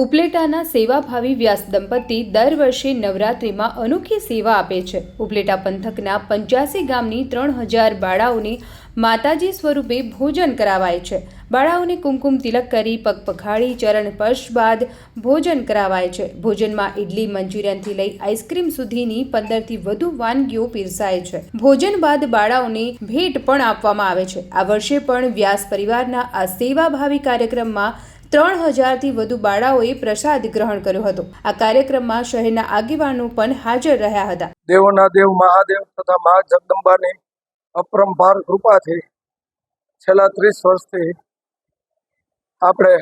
ઉપલેટાના સેવાભાવી વ્યાસ દંપતી દર વર્ષે નવરાત્રિમાં અનોખી સેવા આપે છે. ઉપલેટા પંથકના પંચ્યાસી ગામની ત્રણ હજાર બાળાઓને માતાજી સ્વરૂપે ભોજન કરાવાય છે. બાળાઓને કુમકુમ તિલક કરી પગ પખાડી ચરણ સ્પર્શ બાદ ભોજન કરાવાય છે. ભોજનમાં ઇડલી મંચુરિયનથી લઈ આઈસ્ક્રીમ સુધીની પંદરથી વધુ વાનગીઓ પીરસાય છે. ભોજન બાદ બાળાઓને ભેટ પણ આપવામાં આવે છે. આ વર્ષે પણ વ્યાસ પરિવારના આ સેવાભાવી કાર્યક્રમમાં ત્રણ હજારથી વધુ બાળાઓએ પ્રસાદ ગ્રહણ કર્યો હતો. આ કાર્યક્રમમાં શહેરના આગેવાનો પણ હાજર રહ્યા હતા. દેવોના દેવ મહાદેવ તથા મહા જગદંબાની અપરંપાર કૃપાથી છેલ્લા ત્રીસ વર્ષથી આપણે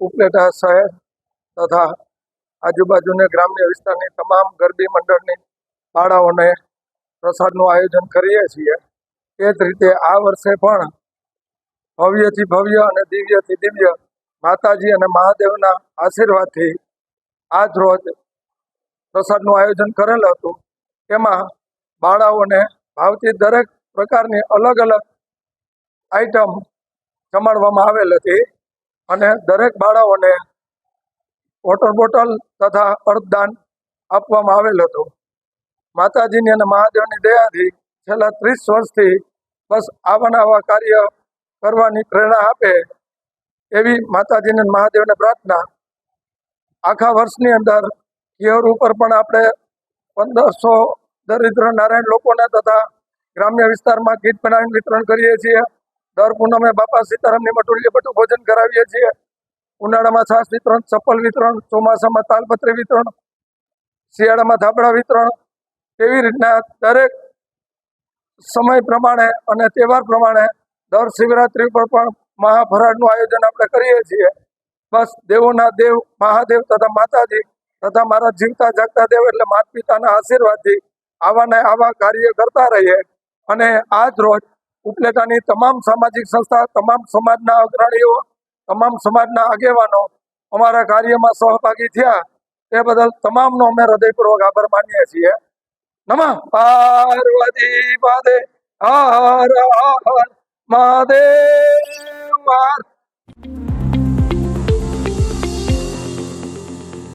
ઉપલેટા શહેર તથા આજુબાજુના ગ્રામ્ય વિસ્તારની તમામ ગરબી મંડળની બાળાઓને પ્રસાદનું આયોજન કરીએ છીએ. એ જ રીતે આ વર્ષે પણ ભવ્યથી ભવ્ય અને દિવ્યથી દિવ્ય માતાજી અને મહાદેવના આશીર્વાદથી આજ રોજ પ્રસાદનું આયોજન કરેલ હતું. તેમાં બાળાઓને ભાવતી દરેક પ્રકારની અલગ અલગ આઈટમ જમાડવામાં આવેલ હતી અને દરેક બાળાઓને વોટર બોટલ તથા અર્થદાન આપવામાં આવેલ હતું. માતાજીની અને મહાદેવની દયાથી છેલ્લા ત્રીસ વર્ષથી બસ આવા ને આવા કાર્ય કરવાની પ્રેરણા આપે એવી માતાજીને મહાદેવને પ્રાર્થના. આખા વર્ષની અંદર ઘેર ઉપર પણ આપણે પંદરસો દરિદ્ર નારાયણ લોકોને તથા ગ્રામ્ય વિસ્તારમાં ગીત બનાવીને વિતરણ કરીએ છીએ. દર પૂનમે બાપા સીતારામની મટુલીએ બધું ભોજન કરાવીએ છીએ. ઉનાળામાં છાશ વિતરણ, ચપ્પલ વિતરણ, ચોમાસામાં તાલપત્રી વિતરણ, શિયાળામાં ધાબળા વિતરણ એવી રીતના દરેક સમય પ્રમાણે અને તહેવાર પ્રમાણે દર શિવરાત્રિ પર પણ મહાભરાટનું આયોજન આપણે કરીએ છીએ. બસ દેવોના દેવ, મહાદેવ તથા માતાજી તથા મારા જીવતા જાગતા દેવ એટલે માતા પિતાના આશીર્વાદથી આવા ને આવા કાર્ય કરતા રહીએ. અને આજ રોજ ઉપલેટાની તમામ સામાજિક સંસ્થા, તમામ સમાજના અગ્રણીઓ, તમામ સમાજના આગેવાનો અમારા કાર્યમાં સહભાગી થયા. તે બદલ તમામનો અમે હૃદયપૂર્વક આભાર માનીએ છીએ. નમઃ. પાર્વતી પાદે. હર હર. મહાદેવ.